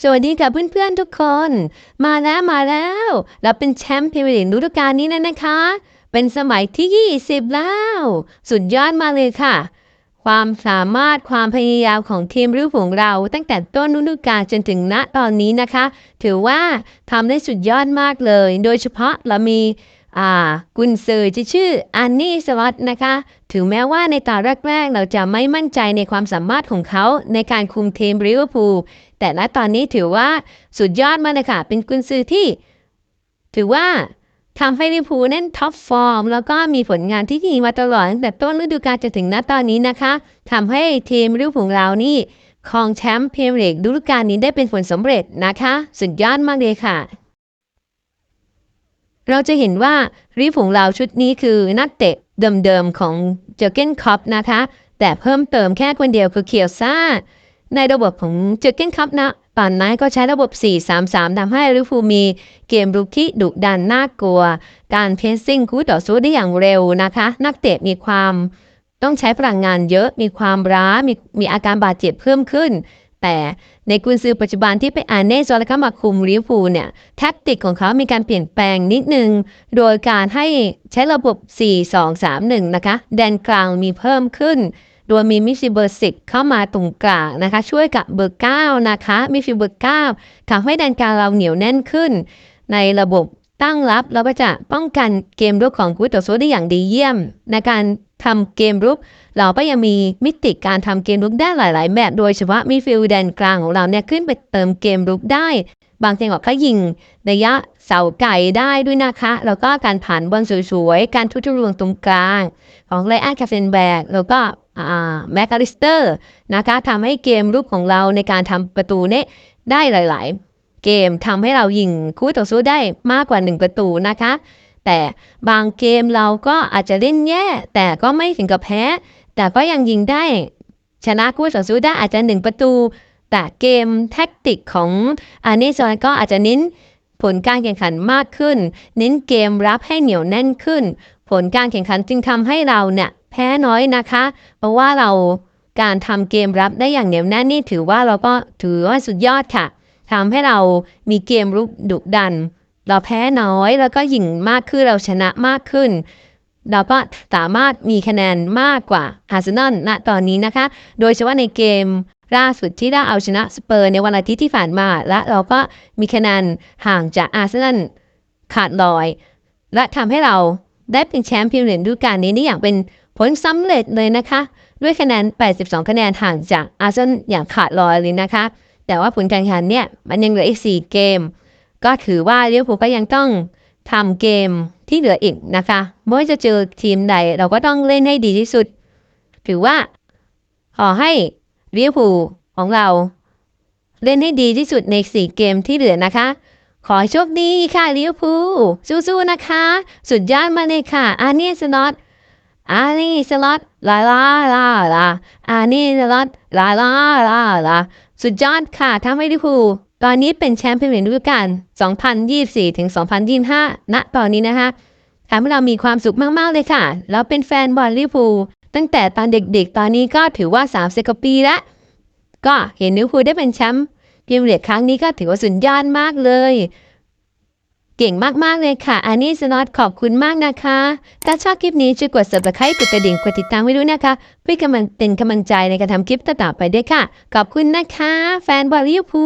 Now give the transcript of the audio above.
สวัสดีค่ะเพื่อนๆทุกคน มาแล้วมาแล้ว เราเป็นแชมป์พรีเมียร์ลีกฤดูกาลนี้แล้วนะคะ เป็นสมัยที่ 20 แล้ว สุดยอดมาเลยค่ะ ความสามารถความพยายามของทีมริ้วของเรา ตั้งแต่ต้นฤดูกาลจนถึงณตอนนี้นะคะ ถือว่าทำได้สุดยอดมากเลย โดยเฉพาะเรามี กุนซือที่ชื่ออันนี่สวัตนะคะ ถึงแม้ว่าในตอนแรกๆ เราจะไม่มั่นใจในความสามารถของเขาในการคุมทีมลิเวอร์พูลแต่ณตอนนี้ถือว่าสุดยอดมากเลยค่ะเป็นกุนซือที่ ถือว่าทำให้ลิเวอร์พูลเน่นท็อปฟอร์ม แล้วก็มีผลงานที่ดีมาตลอดตั้งแต่ต้นฤดูกาลจนถึงณตอนนี้นะคะทำให้ทีมลิเวอร์พูลเรานี่ครองแชมป์พรีเมียร์ลีกฤดูกาลนี้ได้เป็นผลสำเร็จนะคะ สุดยอดมากเลยค่ะ เราจะเห็นว่าริฟของเราชุดนี้คือนักเตะเดิมๆของเจอเกนคอปนะคะ แต่เพิ่มเติมแค่คนเดียวคือเคียวซ่า ในระบบของเจอเกนคัพนะตอนนั้นก็ใช้ระบบ 4-3-3 ทำให้ลิเวอร์พูลมีเกมรุกที่ดุดันน่ากลัว การเพสซิ่งคู่ต่อสู้ได้อย่างเร็วนะคะ นักเตะมีความต้องใช้พลังงานเยอะ มีความร้า มีมีอาการบาดเจ็บเพิ่มขึ้น แต่ในกุนซือปัจจุบันที่ไปอ่านเน่ซอลเข้ามาคุมลิเวอร์พูลเนี่ยแท็กติกของเขามีการเปลี่ยนแปลงนิดนึง โดยการให้ใช้ระบบ 4-2-3-1 นะคะ แดนกลางมีเพิ่มขึ้น โดยมีมิฟิเบอร์สิกเข้ามาตรงกลางนะคะ ช่วยกับเบอร์เก้านะคะมิฟิเบอร์เก้าทำให้แดนกลางเราเหนียวแน่นขึ้น ในระบบตั้งรับเราก็จะป้องกันเกมรุกของคู่ต่อสู้ได้อย่างดีเยี่ยมในการ ทำเกมรุกเราก็ยังมีมิติการทำเกมรุกได้หลาย ๆ แบบโดยเฉพาะมิดฟิลด์แดนกลางของเราเนี่ยขึ้นไปเติมเกมรุกได้ บางจังหวะก็ยิงระยะเสาไก่ได้ด้วยนะคะ แล้วก็การผ่านบอลสวย ๆ การทุจริตตรงกลาง ของไลอ้อนคาเฟนแบกแล้วก็แมคคาริสเตอร์นะคะทำให้เกมรุกของเราในการทำประตูเนี่ยได้หลาย ๆ เกมทำให้เรายิงคู่ต่อสู้ได้มากกว่า 1 ประตูนะคะ แต่บางเกมเราก็อาจจะเล่นแย่ แต่ก็ไม่ถึงกับแพ้ แต่ก็ยังยิงได้ ชนะคู่ต่อสู้ได้อาจจะหนึ่งประตู แต่เกมแท็กติกของอานิซอนก็อาจจะเน้นผลการแข่งขันมากขึ้น เน้นเกมรับให้เหนียวแน่นขึ้น ผลการแข่งขันจึงทำให้เราเนี่ยแพ้น้อยนะคะ เพราะว่าเราการทำเกมรับได้อย่างเหนียวแน่นนี่ถือว่าเราก็ถือว่าสุดยอดค่ะทำให้เรามีเกมรุกดุดัน เราแพ้น้อยแล้วก็ยิงมากขึ้นเราชนะมากขึ้น เราก็สามารถมีคะแนนมากกว่าอาร์เซนอลณตอนนี้นะคะ โดยเฉพาะในเกมล่าสุดที่ได้เอาชนะสเปอร์ในวันอาทิตย์ที่ผ่านมา และเราก็มีคะแนนห่างจากอาร์เซนอลขาดลอย และทำให้เราได้เป็นแชมป์พรีเมียร์ลีกฤดูกาลนี้ได้อย่างเป็นผลสำเร็จเลยนะคะ ด้วยคะแนน 82 คะแนนห่างจากอาร์เซนอลอย่างขาดลอยเลยนะคะ แต่ว่าผลการแข่งขันเนี่ยมันยังเหลืออีก 4 เกม ก็ถือว่าลิเวอร์พูลก็ยังต้องทำเกมที่เหลืออีกนะคะไม่ว่าจะเจอทีมใดเราก็ต้องเล่นให้ดีที่สุด ถือว่า ขอให้ลิเวอร์พูลของเรา เล่นให้ดีที่สุดใน4เกมที่เหลือนะคะ ขอให้โชคดีค่ะลิเวอร์พูลสู้ๆนะคะ สุดยอดมาเลยค่ะ อานี่สล็อตอานี่สล็อตลาลาลาลาอานี่สล็อตลาลาลาลาสุดยอดค่ะทำให้ลิเวอร์พูล ตอนนี้เป็นแชมป์พรีเมียร์ลีกฤดูกาล2024 ถึง 2025 ณ ตอนนี้นะคะทำให้เรามีความสุขมาก ๆ เลยค่ะ เราเป็นแฟนบอลลิเวอร์พูลตั้งแต่ตอนเด็กๆ ตอนนี้ก็ถือว่า30กว่าปีแล้ว ก็เห็นลิเวอร์พูลได้เป็นแชมป์พรีเมียร์ลีกครั้งนี้ก็ถือว่าสุดยอดมากเลย เก่งมาก ๆ เลยค่ะ อันนี้สนอตขอบคุณมากนะคะ ถ้าชอบคลิปนี้ช่วยกด subscribe กดกระดิ่ง กดติดตามไว้ด้วยนะคะ เพื่อกำลังเป็นกำลังใจในการทำคลิปต่อๆไปด้วยค่ะ ขอบคุณนะคะ แฟนบอลลิวพู